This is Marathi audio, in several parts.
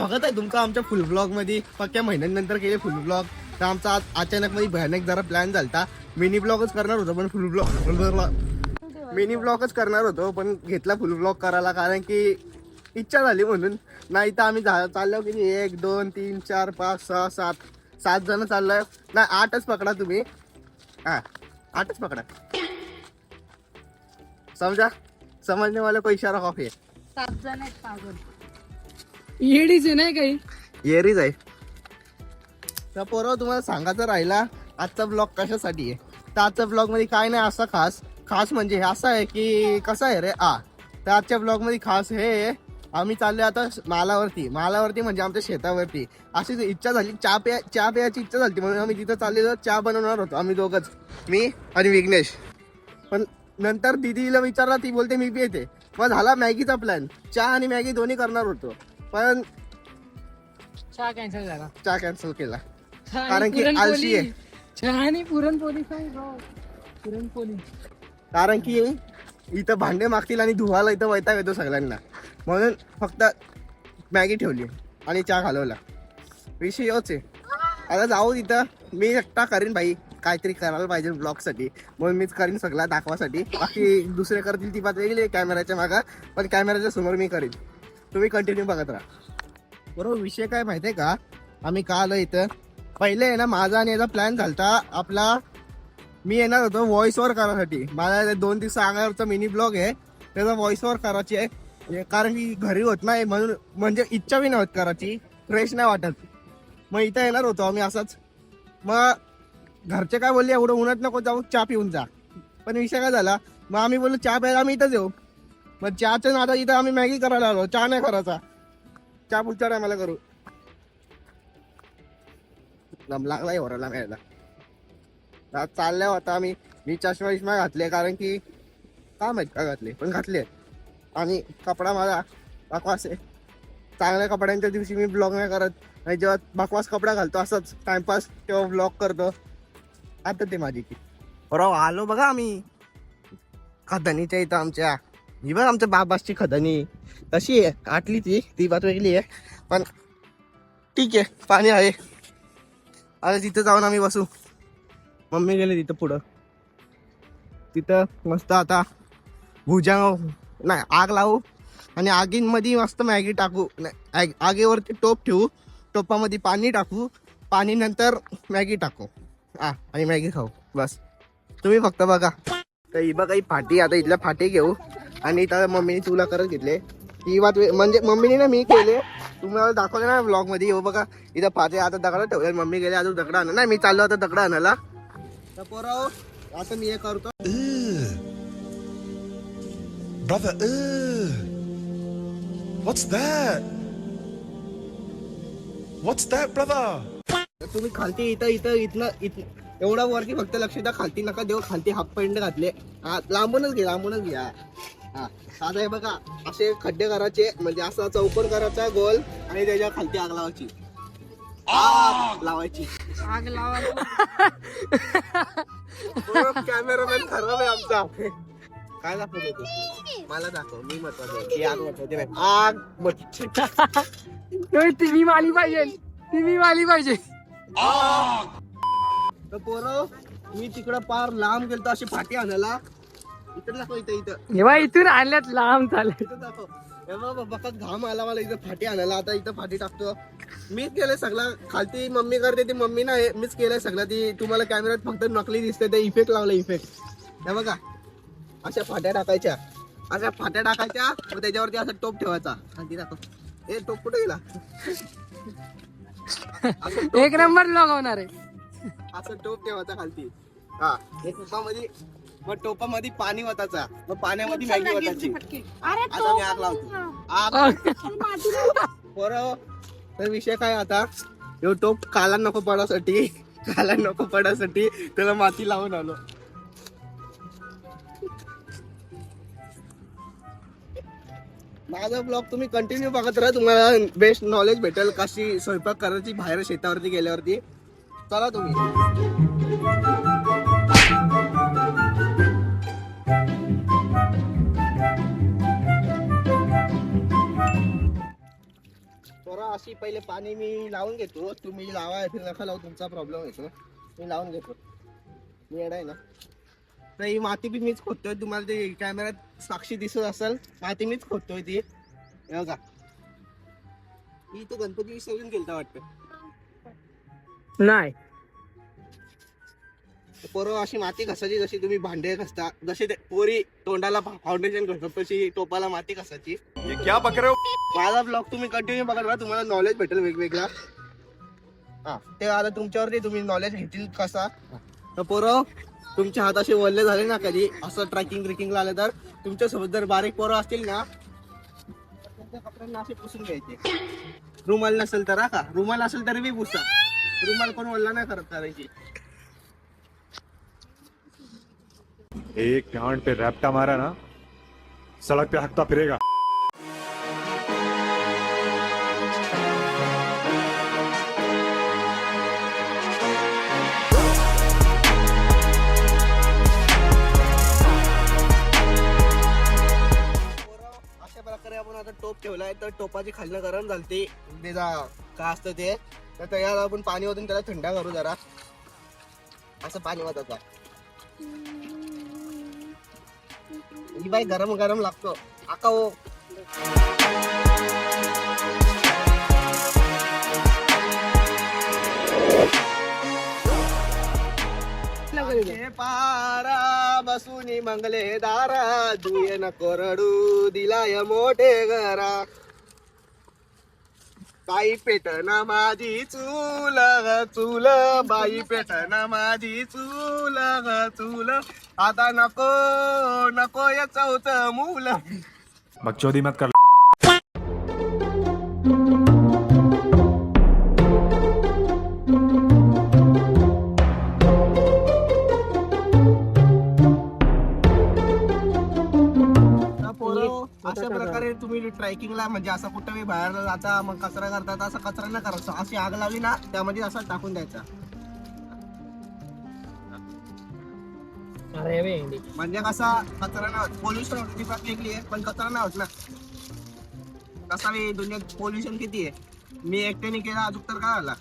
स्वागत आहे तुमचं आमच्या फुल ब्लॉगमध्ये. पक्क्या महिन्यानंतर केले फुल ब्लॉग तर आमचा आज अचानक मध्ये भयानक जरा प्लॅन झालता. मिनी ब्लॉगच करणार होतो पण फुल ब्लॉग मिनी ब्लॉगच करणार होतो पण घेतला फुल ब्लॉग करायला कारण की इच्छा झाली म्हणून. नाही तर आम्ही चाललो की नाही, एक दोन तीन चार पाच सहा सात. सात जण चाललोय. नाही आठच पकडा तुम्ही. हा आठच पकडा. समजा समजने वाले को इशारा कॉफी आहे. सात जण आहेत येडीच आहे नाही काही. येरीच आहे. तर पोरं तुम्हाला सांगायचं राहिला आजचा ब्लॉग कशासाठी आहे? तर आजच्या ब्लॉगमध्ये काय नाही असं खास. खास म्हणजे हे असं आहे की कसं आहे रे? आ. तर आजच्या ब्लॉगमध्ये खास हे आहे, आम्ही चाललोय आता मालावरती. मालावरती म्हणजे आमच्या शेतावरती. अशी इच्छा झाली चहा प्या चहा प्यायची इच्छा झाली म्हणून आम्ही तिथं चाललेलो चहा बनवणार होतो आम्ही दोघंच. मी आणि विघ्नेश. पण नंतर दिदीला विचारला ती बोलते मी पिते मग झाला मॅगीचा प्लॅन चहा आणि मॅगी दोन्ही करणार होतो. पण चहा कॅन्सल झाला. चहा कॅन्सल केला. चहा आणि कारण की पुरणपोळी. आळशी आहे. चहा आणि पुरणपोळी काय भाऊ? पुरणपोळी कारण की इथं भांडे मागतील आणि धुवायला इथं वैताग येतो सगळ्यांना. म्हणून फक्त मॅगी ठेवली आणि चहा घालवला. विषय योच आहे. आता जाऊ तिथं मी एकटा करीन भाई. काहीतरी करायला पाहिजे ब्लॉगसाठी. म्हणून मीच करीन सगळा दाखवासाठी. बाकी दुसरे करतील ती बात वेगळी आहे कॅमेऱ्याच्या मागा. पण कॅमेऱ्याच्या समोर मी करीन. तुम्ही कंटिन्यू बघत राहा. बरोबर विषय काय माहिती आहे का? आम्ही का आलो इथं. पहिले आहे ना माझा आणि याचा प्लॅन झालता आपला मी येणार होतो व्हॉइस ओव्हर करायसाठी. माझा दोन दिवस अगोदरचा मिनी ब्लॉग आहे. त्याचा व्हॉइस ओव्हर करायची आहे. कारण की घरी होत नाही म्हणून म्हणजे इच्छा बी नाही होत करायची. फ्रेश नाही वाटत. मग इथं येणार होतो आम्ही असंच. मग घरचे काय बोलले एवढं उन्हात नको जाऊ चहा पिऊन जा. पण विषय काय झाला? मग आम्ही बोललो चहा प्यायला आम्ही इथंच येऊ. मग चहाचं आता इथं आम्ही मॅगी करायला आलो. चहा नाही करायचा. चहा पुढच्या टायमाला करू. दम लागला एवढा घ्यायला आज चालल्या होता आम्ही. मी चष्मा विष्मा घातले कारण की काय माहीत का घातले? पण घातले. आणि कपडा माझा बकवास आहे. चांगल्या कपड्यांच्या दिवशी मी ब्लॉग नाही करत. आणि जेव्हा बकवास कपडा घालतो असंच टाइमपास तेव्हा ब्लॉग करतो. आता ते माझी की बरोबर आलो बघा आम्ही. खदनीच्या इथं आमच्या. ही बघ आमच्या बाबाची खदानी. कशी आहे आटली ती ती बात वेगळी आहे. पण ठीक आहे पाणी आहे. अरे तिथं जाऊन आम्ही बसू. मम्मी गेले तिथं पुढं. तिथं मस्त आता भुजा नाही आग लावू आणि आगींमध्ये मस्त मॅगी टाकू. नाही, आगीवरती टोप ठेवू. टोपामध्ये पाणी टाकू. पाणी नंतर मॅगी टाकू. हा आणि मॅगी खाऊ. बस. तुम्ही फक्त बघा. तर ही बघा ही फाटी आता इथल्या फाटी घेऊ. आणि इथं मम्मीने तुला करत घेतले. ही बात वे- म्हणजे मम्मीने ना मी केले. तुम्हाला दाखवले ना ब्लॉगमध्ये हो बघा इथं फाटे आता दगड ठेवले मम्मी गेले अजून दगड आणा. नाही मी चाललो होतो दगड आणायला. तर पोराव आता मी हे करतो. Brother, ugh. What's that? What's that, brother? तुम्ही खालती इथं इथं इथनं इथं एवढा वरती फक्त लक्ष द्या. खालती नका देऊ. खालती हाफ पॅन्ट घातले. हा लांबूनच घे लांबूनच घ्या. हा आता हे बघा असे खड्डे करायचे म्हणजे असा चौकोन करायचा गोल आणि त्याच्या खालती आग लावायची. आग लावायची. आग लावा कॅमेरामॅन खराब आहे आमचा. काय दाखवतो तू? मला दाखव मी महत्वाचं आग महत्वाची आग महत्वाची. ती मी माली पाहिजे. ती मी माली पाहिजे. तर पोरं मी तिकडं पार लांब गेलतो अशी फाटी आणायला. दाखव इथं इथं. हेव्हा इथून आणल्यात लांब चालेल. इथं दाखव. हे बघ बघा घाम आला मला इथं फाटी आणायला. आता इथं फाटी टाकतो. मीच केलंय सगळं. खालती मम्मी करते ती मम्मी नाही. मीच केलंय सगळं. ती तुम्हाला कॅमेऱ्यात फक्त नकली दिसते ते इफेक्ट लावलं इफेक्ट हे बघा. अशा फाट्या टाकायच्या. अशा फाट्या टाकायच्या मग त्याच्यावरती असा टोप ठेवायचा. खालती दाखव. हे टोप कुठे गेला? एक नंबर लगावणार आहे. असं टोप ठेवायचा खालती. हा हे टोपामध्ये मग टोपामध्ये पाणी वताचा. मग पाण्यामध्ये मॅगी आता मी आग लावतो. आग बरं तर विषय काय आता? ह्यो टोप काला नको पडासाठी. काला नको पडासाठी त्याला माती लावून आलो. माझा ब्लॉग तुम्ही कंटिन्यू बघत राहा. तुम्हाला बेस्ट नॉलेज भेटेल कशी स्वयंपाक करायची बाहेर शेतावरती गेल्यावरती. चला तुम्ही. पोरं अशी पहिले पाणी मी लावून घेतो. तुम्ही लावा फिर नका लावू तुमचा प्रॉब्लेम येतो. मी लावून घेतो. मी आहे ना? तर ही माती बी मीच खोदतोय. तुम्हाला ते कॅमेऱ्यात साक्षी दिसत असेल माती मीच खोदतोय ती. हे बघा. ही तो गणपती विसर्जन केलं वाटतं. नाही. पोरं अशी माती घसायची जशी तुम्ही भांडे घसता जशी ते पोरी तोंडाला फाउंडेशन घसत तशी टोपाला माती घसायची. क्या हो? माझा ब्लॉग तुम्ही कंटिन्यू राहा तुम्हाला नॉलेज भेटेल वेगवेगळा. हा ते आता तुमच्यावरती तुम्ही नॉलेज घेतील कसा. तर पोरं तुमचे हात असे वल्ले झाले ना कधी असं ट्रॅकिंग ट्रेकिंगला आले तर तुमच्यासोबत जर बारीक पोरं असतील ना तुमच्या कपड्यांना असे पुसून घ्यायचे. रुमाल नसेल तर हा का? रुमाल असेल तरी बी पुसा. रुमाल कोण वल्ला नाही करत करायची. एक गांड पे रैप्टा मारा ना सड़क पे हकता फिरेगा। अशा प्रकारे आपण आता टोप ठेवलाय तर टोपाची खालनं गरम झालती. त्याचा काय असतं ते? तर त्याला आपण पाणी ओतून त्याला थंड करू जरा. असं पाणी ओतायचं ही बाई गरम गरम लागतो. आका हो. पारा बसूनी मंगले दारा दुयन कोरडू दिलाय मोठे घरा. बाई पेटना माझी चूल ग चूल. बाई पेटना माझी चूल ग चूल. आता नको नको या चौथ मूल. बकचोदी मत कर. अशा प्रकारे तुम्ही ट्रेकिंगला म्हणजे असं कुठं बाहेर जाता मग कचरा करता तर असा कचरा नाही करायचा अशी आग लावली ना त्यामध्ये असं टाकून द्यायचा. अरे भेंडी म्हणजे कसा कचरा नाही होत. पोल्युशन होत ती बात वेगळी आहे पण कचरा नाही होत ना. कसा मी दुनियात पोल्युशन किती आहे? मी एकट्याने केला अजून तर काय झाला?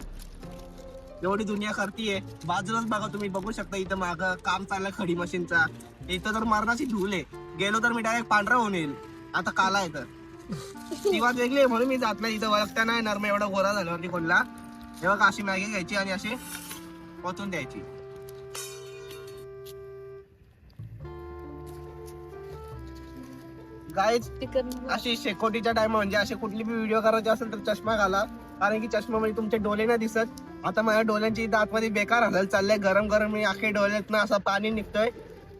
एवढी दुनिया करतीये बाजूलाच बघा तुम्ही बघू शकता इथं माग काम चाललंय खडी मशीनचा. इथं तर मरणाची धूल आहे. गेलो तर मी डायरेक्ट पांढरा होऊन येईल. आता काला आहे तर. ती बात वेगळी आहे म्हणून मी जात नाही. इथं ओळखता नाही नर्म एवढा गोरा झाल्यावरती कोणला? तेव्हा अशी मॅगी घ्यायची आणि अशी ओतून द्यायची. गाईच अशी शेकोटीच्या टाइम म्हणजे असे कुठली बी व्हिडिओ करायची असेल तर चष्मा घाला. कारण की चष्मामध्ये तुमचे डोळे नाही दिसत. आता माझ्या डोळ्यांची इथं आतमध्ये बेकार हालत चाललंय गरम गरम मी अख्खे डोळ्यात ना असं पाणी निघतोय.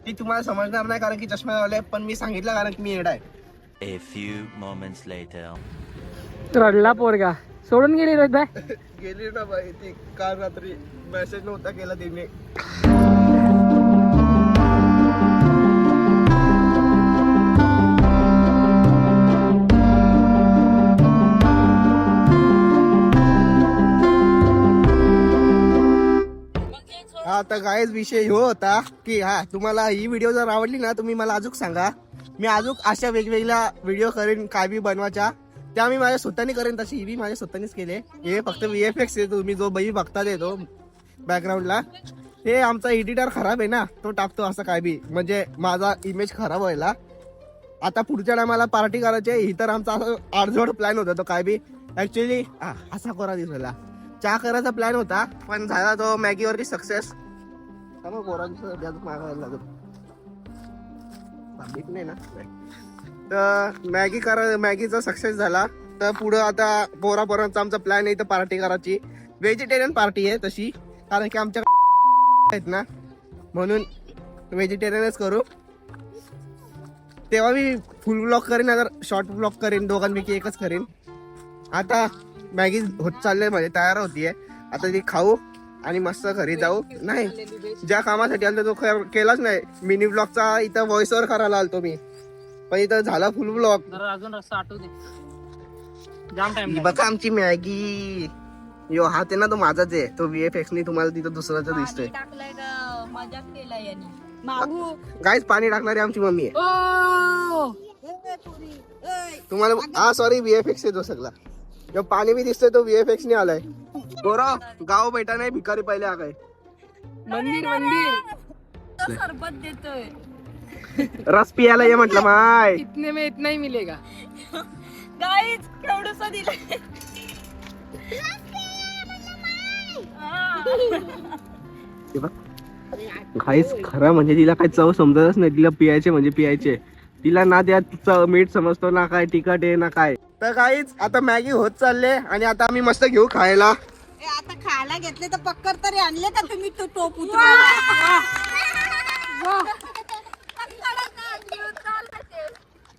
ती तुम्हाला समजणार नाही कारण की चष्मा लावलाय पण मी सांगितलं कारण की मी येडा आहे. A few moments later. रडला पोरगा. सोडून गेली रोहित भाई? गेली ना बाई ती. काल रात्री मेसेज नव्हता केला तिने. आता तर गायच विषय हो होता की हा तुम्हाला ही व्हिडिओ जर आवडली ना तुम्ही मला अजून सांगा. मी अजून अशा वेगवेगळ्या व्हिडिओ करेन काय बी बनवायच्या. त्या मी माझ्या स्वतःने करेन तशी ही बी माझ्या स्वतःनेच केले हे फक्त व्ही एफ एक्स आहे तुम्ही जो बही बघता देतो बॅकग्राऊंडला हे आमचा एडिटर खराब आहे ना तो टाकतो असं काय बी. म्हणजे माझा इमेज खराब व्हायला. आता पुढच्या टायमाला पार्टी करायची ही तर आमचा असं आडजोड प्लॅन होता तो काय बी. ऍक्च्युली असा कोरा दिसला. चहा करायचा प्लॅन होता पण झाला तो मॅगीवरती सक्सेस मग पोरांचं व्याज मागायला लागत नाही ना? तर मॅगी करा मॅगीचा सक्सेस झाला. तर पुढं आता पोरा पोरांचा आमचा प्लॅन आहे तर पार्टी करायची. व्हेजिटेरियन पार्टी आहे तशी. कारण की आमच्या आहेत ना? म्हणून व्हेजिटेरियनच करू. तेव्हा मी फुल ब्लॉक करेन अगर शॉर्ट ब्लॉक करेन दोघांपैकी एकच करेन. आता मॅगी होत चाललंय म्हणजे तयार होतीये. आता ती खाऊ. आणि मस्त घरी जाऊ. नाही ज्या कामासाठी आलो तो खर- केलाच नाही. मिनी ब्लॉकचा इथं व्हॉइस ओव्हर करायला आलतो मी. पण इथं झाला फुल ब्लॉक जरा अजून रस्ता आठवू दे. जाम टाइम बघा आमची मॅगी. यो हा ते ना तो माझाच आहे. तो व्ही एफ एक्सनी तुम्हाला तिथं दुसऱ्याचा दिसतोय. काहीच पाणी टाकणारी आमची मम्मी आहे. तुम्हाला हा सॉरी एक्स आहे तो सगळा. जो पाणी बी दिसतोय तो व्हीएफएक्स ने आलाय. गोरा गाव बेटा नाही भिकारी पहिले आ गए मंदिर मंदिर. तो सरबत देतोय. रस पियाला ये म्हटलं माय. इतने में इतना ही मिलेगा. गाईच केवढस दिलंय. घाईच खरं म्हणजे तिला काही चव समजतच नाही. तिला पियायचे म्हणजे पियायचे. तिला ना त्यात चव मीठ समजतो ना काय तिखट आहे ना काय. तर काहीच आता मॅगी होत चालले आणि आता आम्ही मस्त घेऊ खायला. ए, आता खायला घेतले तर पक्कर तरी आणले का तुम्ही तो टोप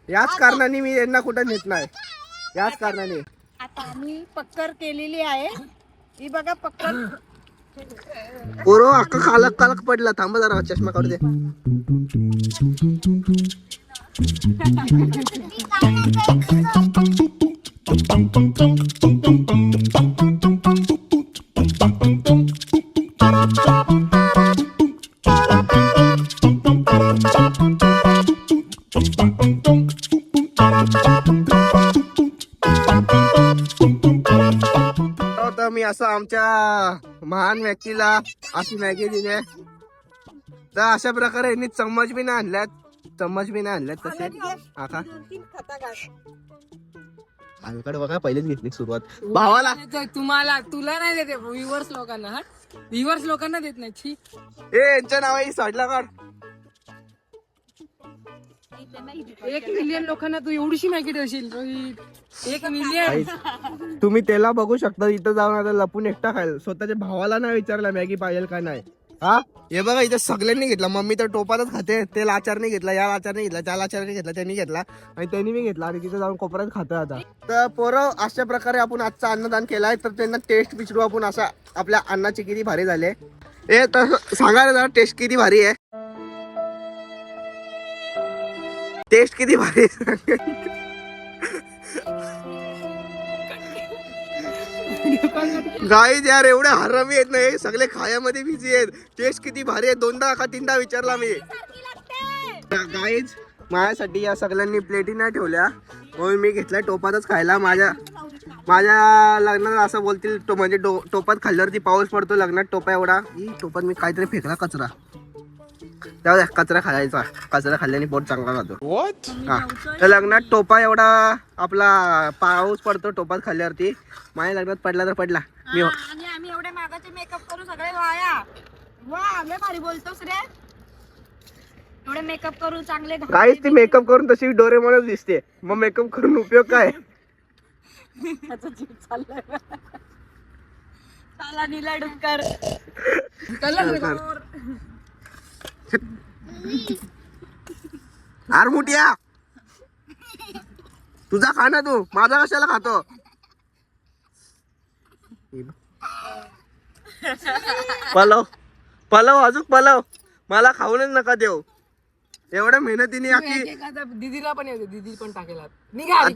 याच कारणाने मी यांना कुठं नेत नाही. याच कारणाने. आता आम्ही पक्कर केलेली आहे. ही बघा पक्कर. पोरो अख्खा कालक कालक पडला. थांबा जरा चष्मा काढू दे. मी असं आमच्या महान व्यक्तीला अशी मॅगी दिली तर अशा प्रकारे यांनी चम्मच बी नाही आणल्यात चम्मच बी नाही आणल्यात तसे. हा का? आमकडे बघा पहिलेच घेतली सुरुवात. भावाला. देतोय तुम्हाला तुला नाही देते व्ह्युअर्स लोकांना हा? व्ह्युअर्स लोकांना देत नाही छी. ए यांच्या नावाही साडला काढ एक मिलियन लोकांना तू एवढीशी मॅगी ठेवशील रोहित एक मिलियन तुम्ही त्याला बघू शकता इथं जाऊन आता लपून एकटा खायला स्वतःच्या भावाला नाही विचारला मॅगी पाहिजे का नाही. हा? हे बघा इथे सगळ्यांनी घेतला. मम्मी तर टोपातच खाते. ते लाचारने घेतला या लाचारने घेतला त्या लाचारने घेतला त्यांनी घेतला. आणि त्यांनी मी घेतला. आणि तिथे जाऊन कोपऱ्यात खातोय आता. तर पोरं अशा प्रकारे आपण आजचा अन्नदान केलाय. तर त्यांना टेस्ट विचारू आपण असा आपल्या अन्नाची किती भारी झाले. ए तर सांगा जरा टेस्ट किती भारी आहे. टेस्ट किती भारी आहे. गाईज यार एवढे हरामी आहेत नाही. सगळे खायामध्ये बिझी आहेत. टेस्ट किती भारी आहे. दोनदा का तीनदा विचारला मी. गाईज माझ्यासाठी या सगळ्यांनी प्लेटी नाही ठेवल्या. म्हणून मी घेतला टोपातच खायला. माझ्या माझ्या लग्नाला असं बोलतील तो म्हणजे टो- टोपात खाल्ल्यावरती पाऊस पडतो लग्नात टोपा एवढा. टोपात मी काहीतरी फेकला कचरा. जाऊ द्या कचरा खायचा. कचरा खाल्ल्याने पोट चांगला राहतो. हा. तर लग्नात टोपा एवढा आपला पाऊस पडतो टोपात खाल्ल्यावरती. माझ्या लग्नात पडला तर पडला. मी आम्ही एवढे मागाचे मेकअप करू सगळे वाया. वा लय भारी बोलतोस रे. एवढे मेकअप करू चांगले घाम काहीच ती मेकअप करून तशी डोरेमोनच दिसते. मग मेकअप करून उपयोग काय? साला नीला डुक्कर आर मुठिया तुझा खा ना तू. माझा कशाला खातो? पलव. पलव अजून पलव. मला खाऊनच नका देऊ. एवढ्या मेहनतीने आखी दीदीला पण येते. दीदी पण टाकेल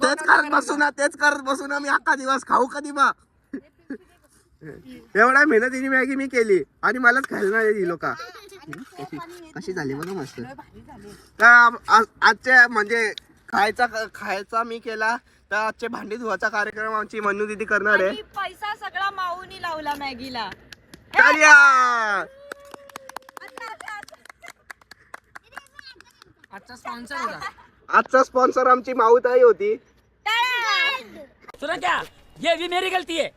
तेच करत बसू ना तेच करत बसू ना मी अख्खा दिवस खाऊ कधी बा? एवढ्या मेहनतीने मॅगी मी केली आणि मलाच खायला नाही दिली लोका. कशी झाली बघा मस्त. आजच्या म्हणजे खायचा खायचा मी केला. तर आजचे भांडी धुवाचा कार्यक्रम आमची मन्नू दिदी करणार आहे. पैसा सगळा माऊनी लावला मॅगीला! आजचा स्पॉन्सर होता. आजचा स्पॉन्सर आमची माऊताई होती. सुना क्या ये भी मेरी गलती है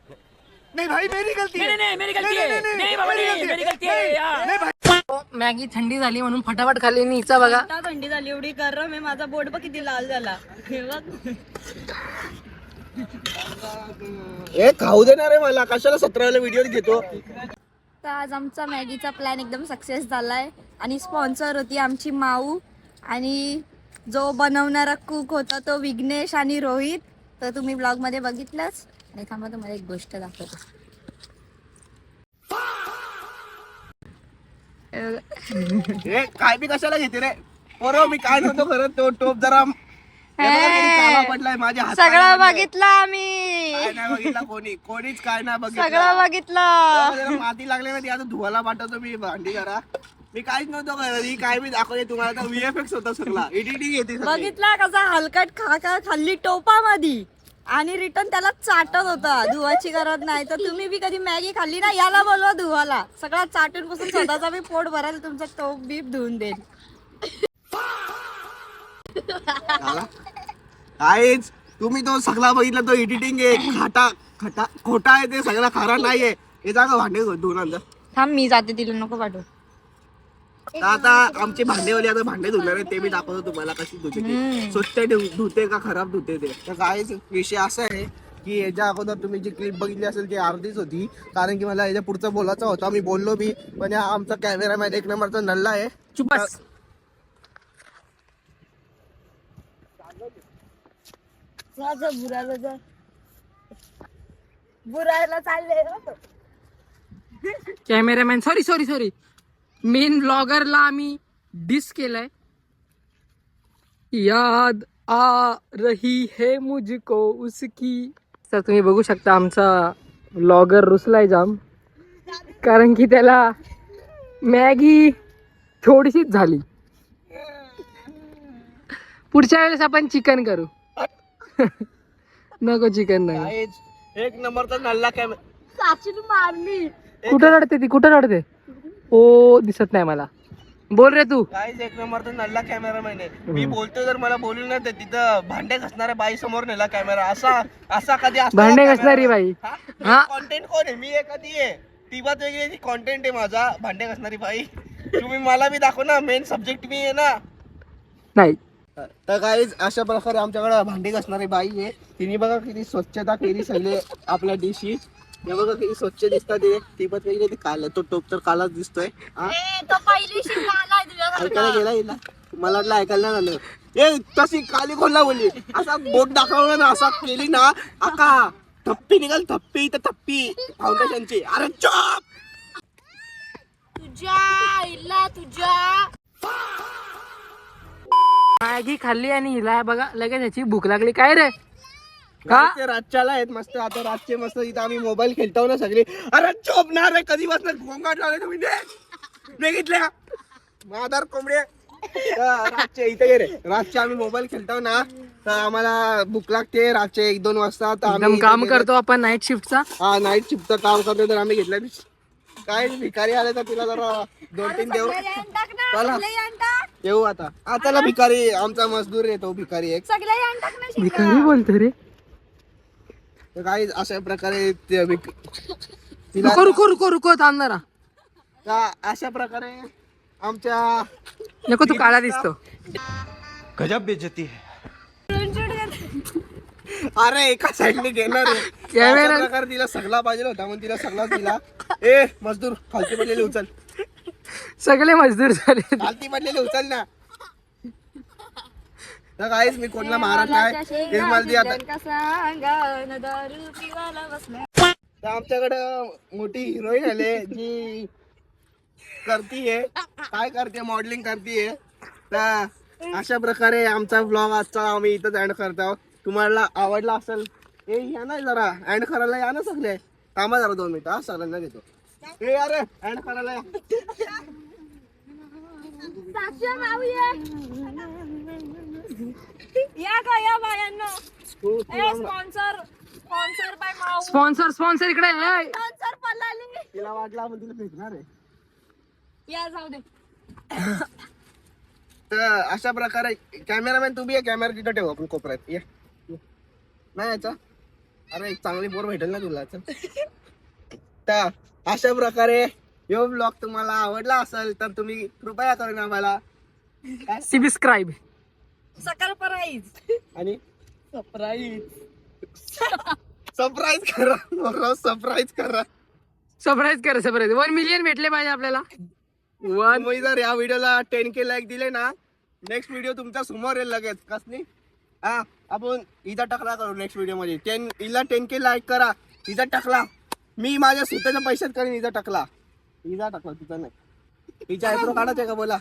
नाही भाई मेरी गलती नहीं नहीं मेरी गलती है। नहीं बाबा नहीं मेरी गलती है। यार मॅगी थंडी झाली म्हणून फटाफट आणि हिचा बघा. आता थंडी झाली एवढी गरम आहे माझा बोट बघ किती लाल झाला. हे बघ. हे खाऊ देणार आहे मला. कशाला सतराला व्हिडिओ घेतो? तर आज आमचा मॅगीचा प्लॅन एकदम सक्सेस झालाय. आणि स्पॉन्सर होती आमची माऊ. आणि जो बनवणारा कुक होता तो विघ्नेश आणि रोहित. तर तुम्ही ब्लॉगमध्ये बघितलंच. आणि थांबा तुम्हाला एक गोष्ट दाखवतो. काय बी कशाला घेते रे? पोरो मी काय नव्हतो करत तो टोप जरा पडलाय माझ्या सगळं बघितलं आम्ही. नाही बघितलं कोणी कोणीच काय नाही बघितलं. सगळं बघितलं. माती लागली ना ती आता धुवायला पाठवतो मी भांडी करा मी काहीच नव्हतो करत ही काय मी दाखवते तुम्हाला तर व्हीएफएक्स होता सगळा. एडिटिंग येते. बघितला कसा हलकट खा खा खाल्ली टोपा मधी आणि रिटर्न त्याला चाटत होता. धुवाची गरज नाही. तर तुम्ही बी कधी मॅगी खाल्ली ना याला बोलवा धुवाला. सगळा चाटून बसून स्वतःचा बी पोट भरायला तुमचा टोप बीप धुवून देईल. काहीच तुम्ही तो सगळा बघितला तो एडिटिंग आहे. खाटा खटा खोटा आहे ते सगळा खरा नाहीये. हे जागा भांडे धुवून थांब मी जाते तिला नको पाठवू. तर आता आमचे भांडेवाले आता भांडे धुणार आहेत ते मी दाखवतो तुम्हाला कशी धुते ते. स्वच्छ धुते का खराब धुते ते. तर काहीच विषय असा आहे की याच्या अगोदर तुम्ही जी क्लिप बघितली असेल ती अर्धीच होती. कारण की मला याच्या पुढचं बोलायचं होता मी बोललो बी पण हा आमचा कॅमेरामॅन एक नंबरचा नल्ला आहे. चुप बस. बुरायला बुरायला चालले cameraman sorry sorry sorry main ब्लॉगरला आम्ही डिस केलाय. याद आ रही है मुझको उसकी. तर तुम्ही बघू शकता आमचा ब्लॉगर रुसलाय जाम. कारण की त्याला मॅगी थोडीशीच झाली. पुढच्या वेळेस आपण चिकन करू. नको चिकन नाही एक नंबरचा नल्ला मारली. कुठं रडते ती? कुठं रडते? ओ दिसत नाही मला. बोल रे तू. काहीच एक नंबरचा नल्ला कॅमेरामॅन आहे. मी बोलतोय जर मला बोलू ना तर तिथं भांडे घसणाऱ्या बाई समोर नेला कॅमेरा असा असा कधी भांडे घासणारी बाई. हा. कॉन्टेंट कोण आहे? मी एखादी आहे. ती बात वेगळी कॉन्टेंट आहे माझा. भांडे घासणारी बाई. तुम्ही मला बी दाखव ना. मेन सब्जेक्ट मी आहे ना. नाही. तर काहीच अशा प्रकारे आमच्याकडे भांडी घासणारी बाई आहे. तिने बघा किती स्वच्छता केली सगळे आपल्या डिशी हे बघा किती स्वच्छ दिसतात ते ती पण वेगळी ती काल तो टोप तर कालाच दिसतोय. हा? ऐकायला गेला हिला? मला वाटलं ऐकायला नाही झालं ए तशी काली खोलला बोलली. असा बोट दाखवला ना असा केली ना आका थप्पी निघाल थप्पी तर थप्पी. फाउंडेशनची अरे चॉप! तुझ्या इल्ला तुझ्या. मॅगी खाल्ली आणि हिला बघा लगेच याची भूक लागली. काय रे? का? ते रातच्याला आहेत मस्त. आता रातचे मस्त इथं आम्ही मोबाईल खेळतो ना सगळे. अरे चोपणार आहे कधी बसणार घोंगाट लावले तुम्ही? बघितल्या मादार कोंबडे. रातचे इथे रे. रातचे आम्ही मोबाईल खेळतो ना तर आम्हाला भूक लागते रातचे एक दोन वाजता. तर आम्ही काम. करतो आपण नाईट शिफ्टचा हा नाईट शिफ्टचं काम करतो तर आम्ही घेतलं काय भिकारी आले तर तिला जरा दोन तीन देऊ. चला. येऊ आता. हा चला भिकारी आमचा मजदूर येतो भिकारी एक. भिकारी बोलतो रे. तर काही अशा प्रकारे ते तिला रुको रुको रुको रुको थांब जरा. का अशा प्रकारे आमच्या नको तू काळा दिसतो. गजब बेइज्जती है। अरे एका साईडने अशा प्रकारे तिला सगळा पाहिजे होता म्हणून तिला सगळा दिला. ए मजदूर खालती पडलेले उचल. सगळे मजदूर झाले. खालती पडलेले उचल ना. तर काहीच मी कोणाला मारत नाही? तेच मला ती आता तर आमच्याकडं मोठी हिरोईन आले जी करतीये. काय करते मॉडेलिंग करतीये. तर अशा प्रकारे आमचा ब्लॉग आजचा आम्ही इथंच एंड करतो तुम्हाला आवडला असेल ए या ना जरा. एंड करायला या ना सगळे. थांबा जरा दोन मिनिटं. हा सगळ्यांना घेतो ए अरे एंड करायला या. साक्षा ये या का या बायांनो. स्पॉन्सर स्पॉन्सर बाय माऊ स्पॉन्सर स्पॉन्सर इकडे आहे. स्पॉन्सर पलाली तिला वाटलं आपण तिला भेटणार आहे या जाऊ दे तर अशा प्रकारे कॅमेरामॅन तुम्ही आहे कॅमेरा तिथं ठेवू आपण कोपऱ्यात ये ये. नाही याचा अरे एक चांगली बोर भेटेल ना तुला चल. तर अशा प्रकारे यो ब्लॉग तुम्हाला आवडला असेल तर तुम्ही कृपया करून आम्हाला सबस्क्राईब सकाळ प्राईज. आणि? सरप्राईज सरप्राईज करा सरप्राईज करा. सरप्राईज कर सरप्राईज वन मिलियन भेटले पाहिजे आपल्याला. वन तुम्ही जर या व्हिडिओला टेन के लाईक दिले ना नेक्स्ट व्हिडिओ तुमच्यासमोर येईल लगेच. कसली हा आपण इथं टाकला करू नेक्स्ट व्हिडिओमध्ये. टेन हिला टेन के लाईक करा. इथं टाकला. मी माझ्या स्वतःच्या पैशात करीन इथं टाकला. इथं टाकला तिथं नाही. हिच्या आयब्रो काढायचे का? बोला.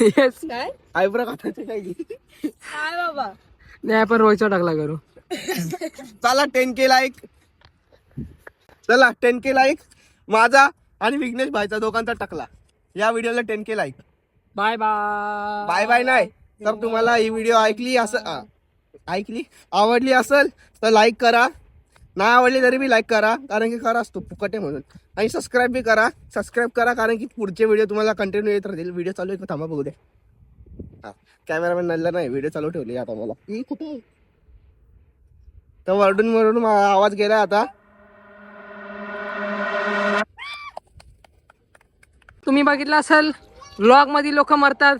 येस आयब्रो काढायचे काय काय बाबा. नाही आपण रोजचा टाकला करू. चला टेन के लाईक चला टेन के लाईक माझा आणि विघ्नेश भाईचा दोघांचा टाकला. या व्हिडिओला ten K like bye bye bye bye नाही तर तुम्हाला ही व्हिडिओ ऐकली असं ऐकली? आवडली असेल तर लाईक करा. नाही आवडली तरी बी लाईक करा कारण की खरा असतो फुकट आहे म्हणून. आणि सबस्क्राईब बी करा सबस्क्राईब करा कारण की पुढचे व्हिडिओ तुम्हाला कंटिन्यू येत राहतील. व्हिडिओ चालू आहे थांबा बघू दे. हा कॅमेरामॅन नल्ला नाही. व्हिडिओ चालू ठेवली आता मला. ही कुठे तर वरडून वरडून आवाज गेला आता. तुम्ही बघितलं असेल ब्लॉगमध्ये लोक मरतात.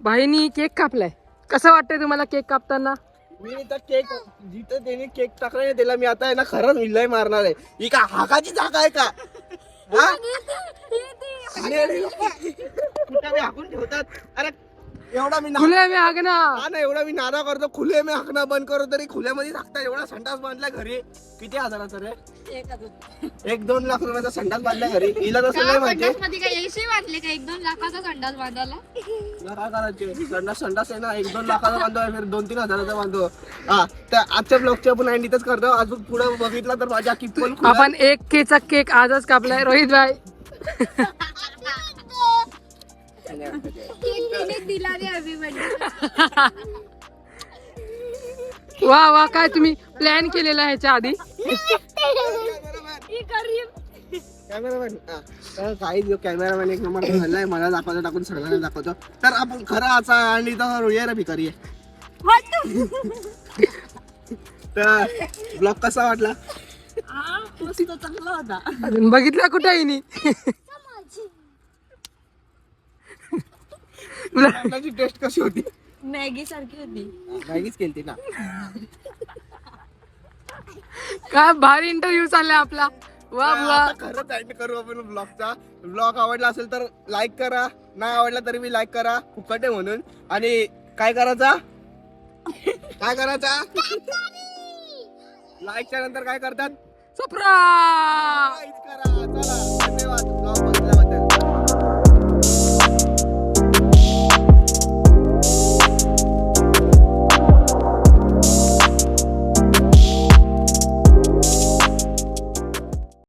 भाईनी केक कापलाय. कसं वाटतंय तुम्हाला केक कापताना? मी इथं केक जिथं त्याने केक टाकला नाही त्याला मी आता आहे ना खरंच विल्लय मारणार आहे. ही का हाकाची जागा आहे का? हा? अरे, अरे, कुठं बी हाकून ठेवतात. अरे एवढा मी ना- खुले मी हाग ना हा ना एवढा मी नारा करतो खुले मी हाकणं बंद करू तरी खुल्यामध्ये टाकतात एवढा संडास बांधला घरी. किती हजाराचा रे? एक दोन लाख रुपयाचा संडास बांधला घरी. हिला तसं नाही माहिती. मध्ये काय ऐंशी वाटले का? एक दोन लाखाचा संडास बांधायला? तुला काय करायचे? संडास संडास आहे ना एक दोन लाखाचा फिर दोन तीन हजाराचा बांधतो हा तर आजच्या ब्लॉगच्या आपण एंडीतच करतो. अजून पुढे बघितलं तर माझ्या किती आपण एक केचा केक आजच कापलाय. रोहित भाई. दिला वा वा काय तुम्ही प्लॅन केलेला ह्याच्या आधी? कॅमेरामॅन हा. काही जो कॅमेरामॅन एक नंबर झालाय मला दाखवतो टाकून सगळ्यांना दाखवतो. तर आपण खरं असा आणि तर ये रे भिकारी. तर ब्लॉग कसा वाटला? बघितला कुठे त्याची टेस्ट कशी होती? मॅगी सारखी होती. मॅगीच केलती ना. काय भारी इंटरव्ह्यू चाललाय आपला. वा वा. आता खरंच एंड करू आपण ब्लॉगचा ब्लॉग आवडला असेल तर लाईक करा. नाही आवडला तरी मी लाईक करा. फुकट आहे म्हणून. आणि काय करायचा? काय करायचा? लाईकच्या नंतर काय करतात? सप्रा करा. चला धन्यवाद. ब्लॉग